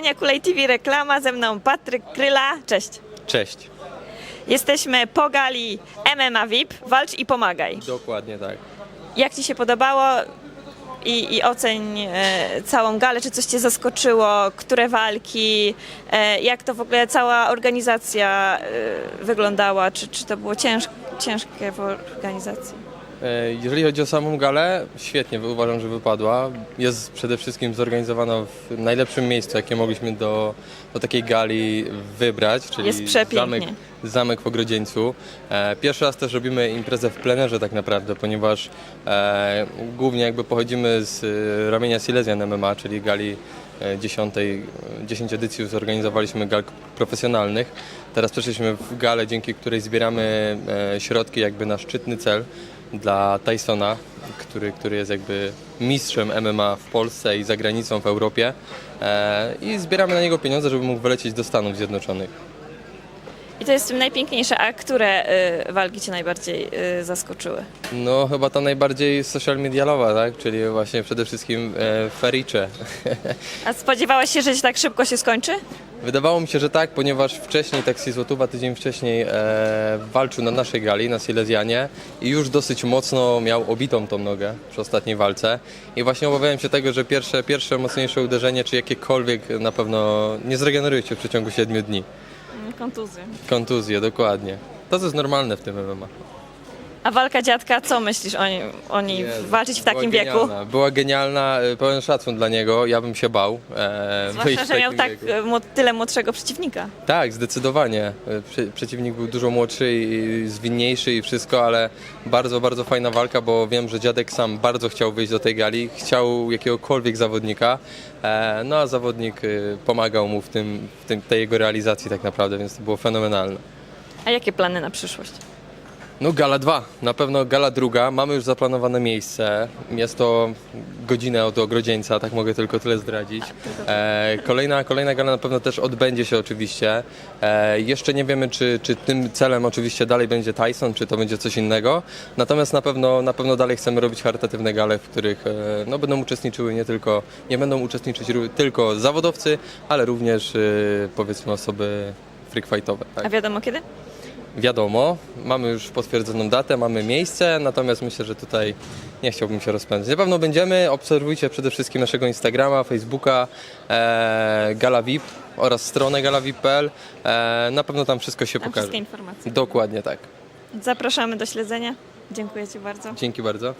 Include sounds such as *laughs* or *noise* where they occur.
Ania Kulej TV reklama, ze mną Patryk Kryla. Cześć. Cześć. Jesteśmy po gali MMA VIP. Walcz i pomagaj. Dokładnie tak. Jak Ci się podobało i, i oceń e, całą galę? Czy coś Cię zaskoczyło? Które walki? E, jak to w ogóle cała organizacja e, wyglądała? Czy, czy to było cięż, ciężkie w organizacji? E, Jeżeli chodzi o samą galę, świetnie uważam, że wypadła. Jest przede wszystkim zorganizowana w najlepszym miejscu, jakie mogliśmy do, do takiej gali wybrać, czyli Jest przepięknie. zamek, zamek w Ogrodzieńcu. E, Pierwszy raz też robimy imprezę w plenerze tak naprawdę, ponieważ e, głównie jakby pochodzimy z e, ramienia Silesian MMA, czyli gali 10, 10 edycji zorganizowaliśmy gal profesjonalnych. Teraz przeszliśmy w galę, dzięki której zbieramy e, środki jakby na szczytny cel dla Tysona, który, który jest jakby mistrzem MMA w Polsce i za granicą w Europie. E, I zbieramy na niego pieniądze, żeby mógł wylecieć do Stanów Zjednoczonych. I to jest w tym najpiękniejsze. A które e, walki Cię najbardziej e, zaskoczyły? No chyba ta najbardziej social medialowa, tak? Czyli właśnie przede wszystkim e, Fericze. *laughs* A spodziewałeś się, że tak szybko się skończy? Wydawało mi się, że tak, ponieważ wcześniej, Taxi Złotówa tydzień wcześniej e, walczył na naszej gali, na Silesianie i już dosyć mocno miał obitą tą nogę przy ostatniej walce. I właśnie obawiałem się tego, że pierwsze, pierwsze mocniejsze uderzenie, czy jakiekolwiek na pewno nie zregeneruje się w przeciągu 7 dni. Kontuzje. Kontuzje, dokładnie. To, co jest normalne w tym MMA. A walka dziadka, co myślisz o o niej Jezu, walczyć w takim wieku? Genialna. Była genialna, e, pełen szacun dla niego, ja bym się bał. E, wyjść Zwłaszcza, w że miał takim tak wieku. e, młod- tyle młodszego przeciwnika. Tak, zdecydowanie. E, Prze- przeciwnik był dużo młodszy i zwinniejszy i wszystko, ale bardzo, bardzo fajna walka, bo wiem, że dziadek sam bardzo chciał wyjść do tej gali, chciał jakiegokolwiek zawodnika, e, no a zawodnik e, pomagał mu w, tym, w tym, tej jego realizacji tak naprawdę, więc to było fenomenalne. A jakie plany na przyszłość? No gala 2, na pewno gala druga, mamy już zaplanowane miejsce, jest to godzinę od Ogrodzieńca, tak mogę tylko tyle zdradzić. E, kolejna, kolejna gala na pewno też odbędzie się oczywiście, e, jeszcze nie wiemy czy, czy tym celem oczywiście dalej będzie Tyson, czy to będzie coś innego, natomiast na pewno, na pewno dalej chcemy robić charytatywne gale, w których e, no, będą uczestniczyły nie tylko, nie będą uczestniczyć tylko zawodowcy, ale również e, powiedzmy osoby freakfightowe. Tak? A wiadomo kiedy? Wiadomo, mamy już potwierdzoną datę, mamy miejsce, natomiast myślę, że tutaj nie chciałbym się rozpędzać. Na pewno będziemy, obserwujcie przede wszystkim naszego Instagrama, Facebooka, e, Gala VIP oraz stronę galavip.pl. E, na pewno tam wszystko się Tam pokaże. wszystkie informacje. Dokładnie tak. Zapraszamy do śledzenia. Dziękuję Ci bardzo. Dzięki bardzo.